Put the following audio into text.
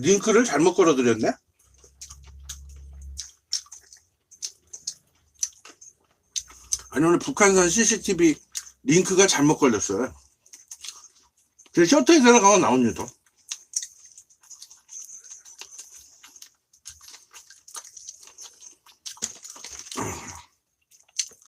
링크를 잘못 걸어드렸네? 아니, 오늘 북한산 CCTV 링크가 잘못 걸렸어요. 그 셔터에 들어가면 나옵니다.